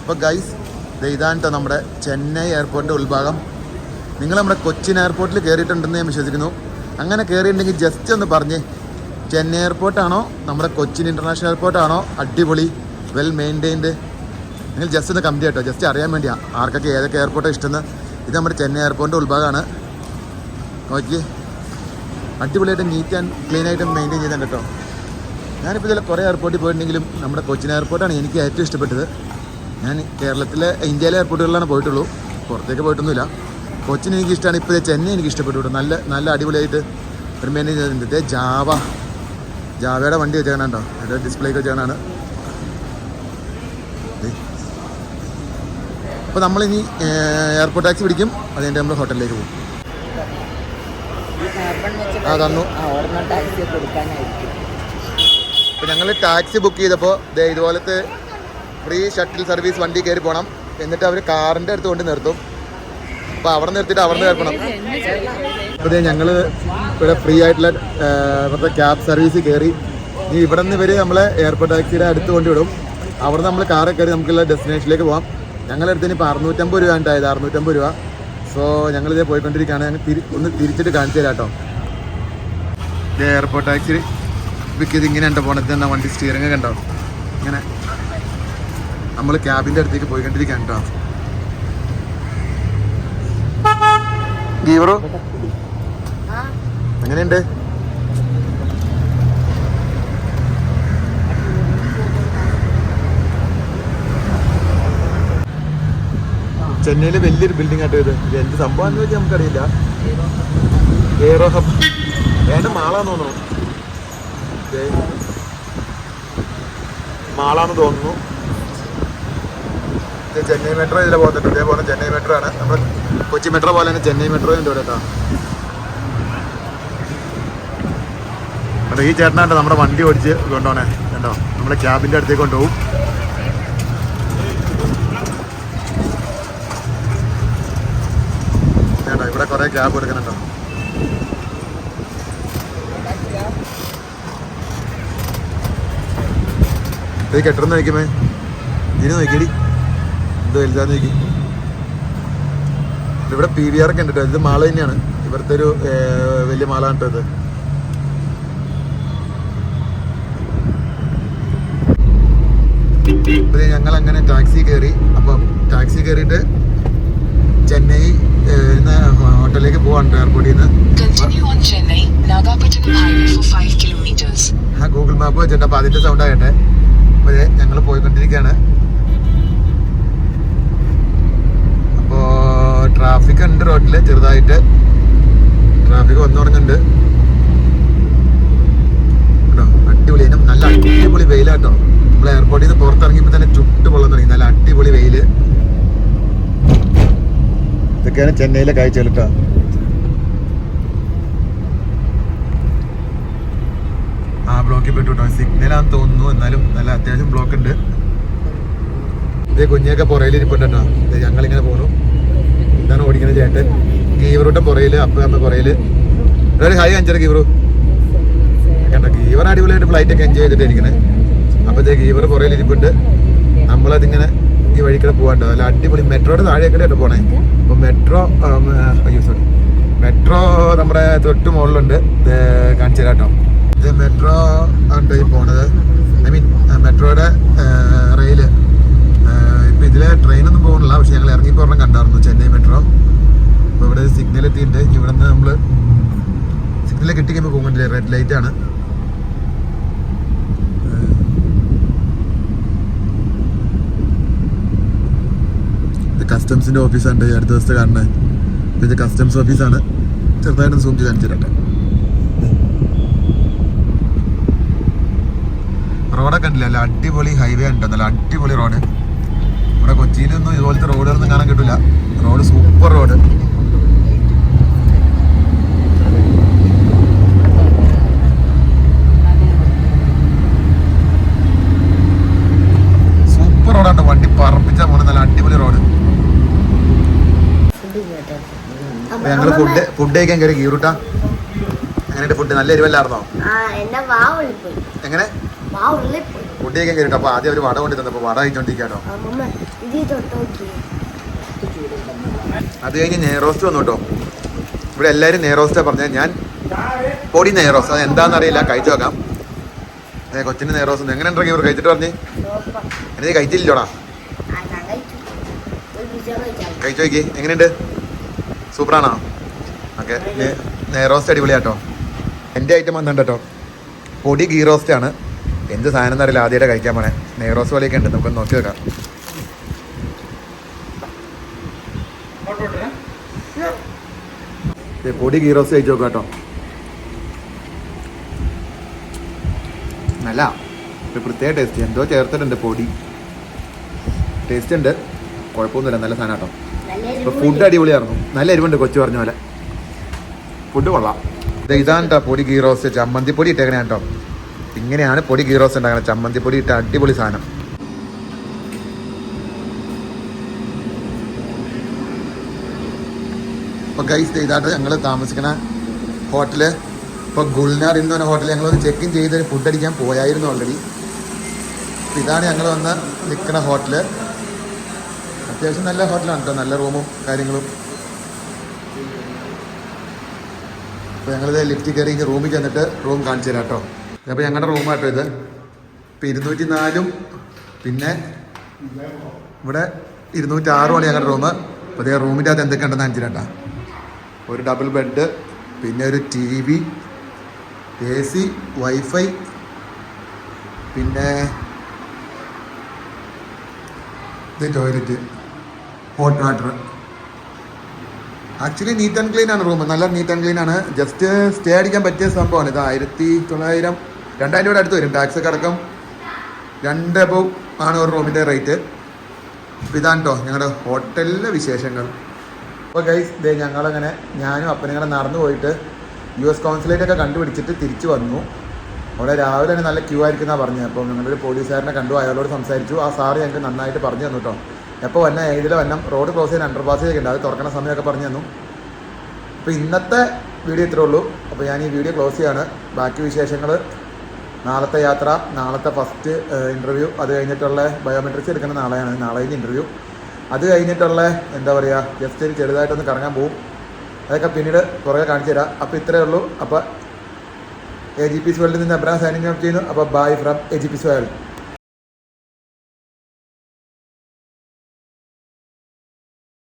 അപ്പോൾ ഗൈസ് ഇതാണ്ട് നമ്മുടെ ചെന്നൈ എയർപോർട്ടിന്റെ ഉൾഭാഗം. നിങ്ങൾ നമ്മുടെ കൊച്ചിൻ എയർപോർട്ടിൽ കയറിയിട്ടുണ്ടെന്ന് ഞാൻ വിശ്വസിക്കുന്നു. അങ്ങനെ കയറിയിട്ടുണ്ടെങ്കിൽ ജസ്റ്റ് ഒന്ന് പറഞ്ഞ് ചെന്നൈ എയർപോർട്ടാണോ നമ്മുടെ കൊച്ചിൻ ഇന്റർനാഷണൽ എയർപോർട്ടാണോ അടിപൊളി വെൽ മെയിന്റെയിൻഡ് നിങ്ങൾ ജസ്റ്റ് ഒന്ന് കമ്പി കേട്ടോ ജസ്റ്റ് അറിയാൻ വേണ്ടിയാണ് ആർക്കൊക്കെ ഏതൊക്കെ എയർപോർട്ടാണ് ഇഷ്ടമെന്ന് ഇത് നമ്മുടെ ചെന്നൈ എയർപോർട്ടിന്റെ ഉൾഭാഗമാണ് നോക്കി അടിപൊളിയായിട്ട് നീറ്റ് ആൻഡ് ക്ലീൻ ആയിട്ട് മെയിന്റെയിൻ ചെയ്താൽ കേട്ടോ ഞാനിപ്പോൾ ഇതിൽ കുറേ എയർപോർട്ടിൽ പോയിട്ടുണ്ടെങ്കിലും നമ്മുടെ കൊച്ചിൻ എയർപോർട്ടാണ് എനിക്ക് ഏറ്റവും ഇഷ്ടപ്പെട്ടത്. ഞാൻ കേരളത്തിലെ ഇന്ത്യയിലെ എയർപോർട്ടുകളിലാണ് പോയിട്ടുള്ളൂ. പുറത്തേക്ക് പോയിട്ടൊന്നുമില്ല. കൊച്ചിൻ എനിക്ക് ഇഷ്ടമാണ്. ഇപ്പോൾ ചെന്നൈ എനിക്ക് ഇഷ്ടപ്പെട്ടു നല്ല നല്ല അടിപൊളിയായിട്ട് ഒരു മെയിൻ ചെയ്തിട്ടുണ്ട് ജാവ. ജാവയുടെ വണ്ടി വെച്ചാണ് കേട്ടോ. അതിന്റെ ഡിസ്പ്ലേ ഒക്കെ വെച്ചേക്കണാണ് അപ്പോൾ നമ്മളിനി എയർപോർട്ട് ടാക്സി പിടിക്കും. അത് കഴിഞ്ഞിട്ട് നമ്മൾ ഹോട്ടലിലേക്ക് പോകും. ആ, തന്നു. ഓർമ്മ ടാക്സി കൊടുക്കാനായിരിക്കും അപ്പോൾ ഞങ്ങൾ ടാക്സി ബുക്ക് ചെയ്തപ്പോൾ ദേ ഇതുപോലത്തെ ഫ്രീ ഷട്ടിൽ സർവീസ് വണ്ടി കയറി പോകണം എന്നിട്ട് അവർ കാറിന്റെ അടുത്ത് കൊണ്ട് നിർത്തും. അപ്പോൾ അവിടെ നിർത്തിയിട്ട് അവിടെ നിന്ന് കയറണം അപ്പോൾ ദേ ഞങ്ങൾ ഇവിടെ ഫ്രീ ആയിട്ടുള്ള ഇവിടുത്തെ ക്യാബ് സർവീസ് കയറി ഇനി ഇവിടെ നിന്ന് ഇവർ നമ്മളെ എയർപോർട്ട് ടാക്സിയുടെ അടുത്ത് കൊണ്ടുവിടും അവിടെ നമ്മൾ കാറിൽ കയറി നമുക്കുള്ള ഡെസ്റ്റിനേഷനിലേക്ക് പോകാം ഞങ്ങളുടെ അടുത്ത് ഇപ്പോൾ അറുന്നൂറ്റമ്പത് രൂപ ഉണ്ടായത് അറുന്നൂറ്റമ്പത് രൂപ. സോ ഞങ്ങളിതേ പോയിക്കൊണ്ടിരിക്കുകയാണ്. ഞങ്ങൾ തിരി ഒന്ന് തിരിച്ചിട്ട് കാണിച്ചു തരാം കേട്ടോ ഇതേ എയർപോർട്ട് ടാക്സി ചെയ്ത് ഇങ്ങനെ എന്റെ പോണത് തന്നെ വണ്ടി സ്റ്റിയറിംഗ് കണ്ടോ? ഇങ്ങനെ. നമ്മൾ ക്യാബിന്റെ അടുത്തേക്ക് പോയിക്കൊണ്ടിരിക്കുകയാണ് കേട്ടോ ഗീവറോ? എങ്ങനെയുണ്ട്? ചെന്നൈയിലെ വലിയൊരു ബിൽഡിംഗ് ആയിട്ട് ഇത്. എന്ത് സംഭവം എന്ന് വെച്ചാൽ നമുക്കറിയില്ല. Aero hub. വേണ്ട മാളാന്ന് തോന്നുന്നു. മാളാന്ന് തോന്നുന്നു. ചെന്നൈ മെട്രോ ഇതിലെ പോകുന്നുണ്ട് ഇതേപോലെ ചെന്നൈ മെട്രോ ആണ്. നമ്മൾ കൊച്ചി മെട്രോ പോലെ തന്നെ ചെന്നൈ മെട്രോ ഉണ്ട് ഇവിടെ കേട്ടോ. ഈ ചേട്ടനാണ്ട് നമ്മുടെ വണ്ടി ഓടിച്ച് കൊണ്ടുപോണേ. കേട്ടോ നമ്മുടെ ക്യാബിന്റെ അടുത്തേക്ക് കൊണ്ടുപോകും. കേട്ടോ ഇവിടെ കുറേ ക്യാബ് എടുക്കുന്നുണ്ടോ ഇത് കെട്ടിടം നോക്കിയമേ ഇതിന് നോക്കിയടി. ഇത് വലുതാന്ന് നോക്കി. ഇവിടെ പി വി ആർ ഒക്കെ ഉണ്ട് കേട്ടോ ഇത് മാള തന്നെയാണ്. ഇവിടുത്തെ ഒരു വലിയ മാള കേട്ടോ ഇത്. ഞങ്ങൾ അങ്ങനെ ടാക്സി കയറി അപ്പം ടാക്സി കയറിയിട്ട് ചെന്നൈ ഹോട്ടലിലേക്ക് പോവാണ് എയർപോർട്ടിൽ നിന്ന് Continue on Chennai, Nagapattinam Highway for 5 kilometers. ആ ഗൂഗിൾ മാപ്പ് വെച്ചിട്ട് അപ്പം അതിന്റെ സൗണ്ട് ആകട്ടെ. അപ്പോൾ ഞങ്ങൾ പോയിക്കൊണ്ടിരിക്കുകയാണ് അപ്പോൾ ട്രാഫിക് ഉണ്ട് റോഡിൽ ചെറുതായിട്ട്. ട്രാഫിക് വന്നു തുടങ്ങുന്നുണ്ട്. അടിപൊളി. നല്ല അടിപൊളി വെയിലാട്ടോ. നമ്മൾ എയർപോർട്ടിൽ നിന്ന് പുറത്തിറങ്ങിയപ്പോൾ തന്നെ ചുട്ട് പൊള്ളാൻ തുടങ്ങി. നല്ല അടിപൊളി വെയിൽ ഇതൊക്കെയാണ് ചെന്നൈയിലെ കാഴ്ചകൾ കേട്ടോ ബ്ലോക്കിൽ പെട്ടു കേട്ടോ. സിഗ്നലാന്ന് തോന്നുന്നു. എന്നാലും നല്ല അത്യാവശ്യം ബ്ലോക്ക് ഉണ്ട് ഇതേ കുഞ്ഞൊക്കെ കേട്ടോ. ദേ ഞങ്ങളിങ്ങനെ പോണു ഇതാണ് ഓടിക്കുന്ന ചേട്ടൻ. ഗീവറുടെ പുറയിൽ അപ്പുറത്തെ അമ്മ പുറയിൽ ഒരു ഹൈ അഞ്ചര ഗീവറു. കേട്ടോ ഗീവർ അടിപൊളിയായിട്ട് ഫ്ലൈറ്റ് ഒക്കെ എൻജോയ് ചെയ്തിട്ട് ഇരിക്കണേ അപ്പോൾ ഇതേ ഗീവർ പുറയിൽ ഇരിപ്പുണ്ട്. നമ്മളതിങ്ങനെ ഈ വഴിക്കൂടെ പോകാണ്ടോ അല്ല അടിപൊളി മെട്രോയുടെ താഴെയൊക്കെ പോണേ. അപ്പോൾ മെട്രോ അയ്യോ സോറി നമ്മുടെ തൊട്ട് മുകളിലുണ്ട്. ഇത് കാണിച്ചു തരാം കേട്ടോ. ഇത് മെട്രോ ആണ് ഈ പോണത്. ഐ മീൻ മെട്രോയുടെ റെയിൽ. ഇപ്പം ഇതിലെ ട്രെയിനൊന്നും പോകുന്നില്ല പക്ഷെ ഞങ്ങൾ ഇറങ്ങി ഒരെണ്ണം കണ്ടായിരുന്നു ചെന്നൈ മെട്രോ. അപ്പോൾ ഇവിടെ സിഗ്നൽ എത്തിയിട്ടുണ്ട്. ഇവിടെ നിന്ന് നമ്മൾ സിഗ്നൽ കിട്ടിക്കുമ്പോൾ പോകുന്നില്ല റെഡ് ലൈറ്റ് ആണ്. ഇത് കസ്റ്റംസിന്റെ ഓഫീസാണ് അടുത്ത ദിവസത്തെ കാണുന്നത്. ഇത് കസ്റ്റംസ് ഓഫീസാണ് ചെറുതായിട്ട് സൂം ചെയ്ത് കാണിച്ചു റോഡൊക്കെ ഉണ്ടല്ലോ നല്ല അടിപൊളി ഹൈവേ ഉണ്ട് നല്ല അടിപൊളി റോഡ് ഇവിടെ കൊച്ചിയിലൊന്നും ഇതുപോലത്തെ റോഡുകളൊന്നും കാണാൻ കിട്ടില്ല റോഡ് സൂപ്പർ റോഡ് സൂപ്പർ റോഡാണ് വണ്ടി പറപ്പിച്ചാൽ പോണ നല്ല അടിപൊളി റോഡ് അപ്പൊ ഞങ്ങൾ ഫുഡ് ഫുഡ് കഴിക്കാൻ കയറി കീറുട്ടാ എങ്ങനെയുണ്ട് ഫുഡ് നല്ല എരിവല്ലായിരുന്നോ? എങ്ങനെ? ഫുഡ് കഴിക്കാൻ കയറിട്ടോ. അപ്പൊ ആദ്യം ഒരു വട കൊണ്ട് തന്നപ്പോ വട കഴിച്ചോണ്ടിരിക്കാട്ടോ. അത് കഴിഞ്ഞ് നെയ്റോസ്റ്റ് വന്നു കേട്ടോ. ഇവിടെ എല്ലാരും നെയ്റോസ്റ്റാ പറഞ്ഞത്. ഞാൻ പൊടി നെയ്റോസ് അത് എന്താന്ന് അറിയില്ല കഴിച്ചു നോക്കാം. കൊച്ചിന് നെയ്റോസ് എങ്ങനെ ഉണ്ടെങ്കിൽ ഇവർ കഴിച്ചിട്ട് പറഞ്ഞു. എന്നിട്ട് എന്നെ കഴിച്ചില്ലോടാ കഴിച്ചു നോക്കി. എങ്ങനെയുണ്ട്? സൂപ്പറാണോ? ഓക്കെ നെയ്റോസ്റ്റ് അടിപൊളിയാട്ടോ. എന്റെ ഐറ്റം വന്നിട്ട് കേട്ടോ പൊടി ഗീ റോസ്റ്റ് ആണ്. എന്ത് സാധനം എന്നറിയില്ല ആദ്യമായിട്ട് കഴിക്കാൻ പോണേ. നെയ്റോസ് പോലെയൊക്കെ ഉണ്ട് നമുക്ക് നോക്കി വെക്കാം പൊടി ഗീ റോസ്റ്റ് കഴിച്ചു നോക്കാം നല്ല ഒരു പ്രത്യേക ടേസ്റ്റ് എന്തോ ചേർത്തിട്ടുണ്ട് പൊടി. ടേസ്റ്റ് ഉണ്ട്. കുഴപ്പമൊന്നുമില്ല നല്ല സാധനം കേട്ടോ ഇപ്പൊ ഫുഡ് അടിപൊളിയായിരുന്നു. നല്ല എരിവുണ്ട് കൊച്ചു പറഞ്ഞ പോലെ. ഫുഡ് കൊള്ളാം. ഇതാണ് കേട്ടോ പൊടി ഗീ റോസ്റ്റ്. ചമ്മന്തി പൊടി ഇട്ടേക്കണേ കേട്ടോ ഇങ്ങനെയാണ് പൊടി ഗീ റോസ്റ്റ് ഉണ്ടാക്കുന്നത് ചമ്മന്തി പൊടി ഇട്ട അടിപൊളി സാധനം. ഇപ്പൊ ഗൈസ് ഇതായിട്ട് ഞങ്ങൾ താമസിക്കുന്ന ഹോട്ടൽ ഇപ്പൊ ഗുൽനാർ എന്ന് പറഞ്ഞ ഹോട്ടൽ ഞങ്ങൾ ഒന്ന് ചെക്ക് ഇൻ ചെയ്ത് ഫുഡ് അടിക്കാൻ പോയായിരുന്നു ഓൾറെഡി ഇതാണ് ഞങ്ങൾ വന്ന് നിൽക്കുന്ന ഹോട്ടൽ അത്യാവശ്യം നല്ല ഹോട്ടലാണ് കേട്ടോ നല്ല റൂമും കാര്യങ്ങളും. അപ്പോൾ ഞങ്ങളിത് ലിഫ്റ്റ് കയറി റൂമിൽ ചെന്നിട്ട് റൂം കാണിച്ചു തരാം കേട്ടോ അപ്പോൾ ഞങ്ങളുടെ റൂമാട്ടോ ഇത്. ഇപ്പോൾ ഇരുന്നൂറ്റി നാലും പിന്നെ ഇവിടെ ഇരുന്നൂറ്റി ആണ് ഞങ്ങളുടെ റൂം അപ്പോൾ അതേ റൂമിന്റെ അകത്ത് എന്തൊക്കെ ഉണ്ടെന്ന് കാണിച്ചു ഒരു ഡബിൾ ബെഡ് പിന്നെ ഒരു T V A C wifi പിന്നെ ഇത് toilet. Hot water actually neat and clean ആണ് റൂം നല്ല നീറ്റ് ആൻഡ് ക്ലീൻ ആണ്. ജസ്റ്റ് സ്റ്റേ അടിക്കാൻ പറ്റിയ സംഭവമാണ്. ഇത് ആയിരത്തി തൊള്ളായിരം രണ്ടായിരം രൂപയുടെ അടുത്ത് വരും. ടാക്സ് അടക്കം രണ്ട് അബവ് ആണ് ഒരു റൂമിന്റെ റേറ്റ് ഇതാണ് കേട്ടോ ഞങ്ങളുടെ ഹോട്ടലിലെ വിശേഷങ്ങൾ. അപ്പോൾ ഗൈസ് ഇതേ ഞങ്ങളങ്ങനെ ഞാനും അപ്പനും ഇങ്ങനെ നടന്നു പോയിട്ട് യു എസ് കോൺസുലേറ്റൊക്കെ കണ്ടുപിടിച്ചിട്ട് തിരിച്ചു വന്നു. അവിടെ രാവിലെ തന്നെ നല്ല ക്യൂ ആയിരിക്കുന്നതാണ് പറഞ്ഞത്. അപ്പോൾ ഞങ്ങളൊരു പോലീസുകാരനെ കണ്ടു. അയാളോട് സംസാരിച്ചു. ആ സാറ് ഞങ്ങൾക്ക് നന്നായിട്ട് പറഞ്ഞു തന്നു കേട്ടോ എപ്പോൾ വന്ന ഏതിൽ വന്ന റോഡ് ക്രോസ് ചെയ്യാൻ അണ്ടർ പാസ് അത് തുറക്കണ സമയമൊക്കെ പറഞ്ഞു തന്നു. അപ്പോൾ ഇന്നത്തെ വീഡിയോ ഇത്രേ ഉള്ളൂ. അപ്പോൾ ഞാൻ ഈ വീഡിയോ ക്ലോസ് ചെയ്യാണ്. ബാക്കി വിശേഷങ്ങൾ നാളത്തെ യാത്ര നാളത്തെ ഫസ്റ്റ് ഇന്റർവ്യൂ അത് കഴിഞ്ഞിട്ടുള്ള ബയോമെട്രിക്സ് എടുക്കുന്ന നാളെയാണ്. നാളെ ഇന്റർവ്യൂ അത് കഴിഞ്ഞിട്ടുള്ള എന്താ പറയുക ജസ്റ്റ് ചെറുതായിട്ടൊന്ന് കറങ്ങാൻ പോകും അതൊക്കെ പിന്നീട് കുറേ കാണിച്ചു തരാം. അപ്പോൾ ഇത്രേ ഉള്ളൂ. അപ്പോൾ എ ജി പി സി വേൾഡിൽ നിന്ന് അബ്രാം സൈനിങ് ഔട്ട് ചെയ്യുന്നു. അപ്പോൾ bye from A G P C world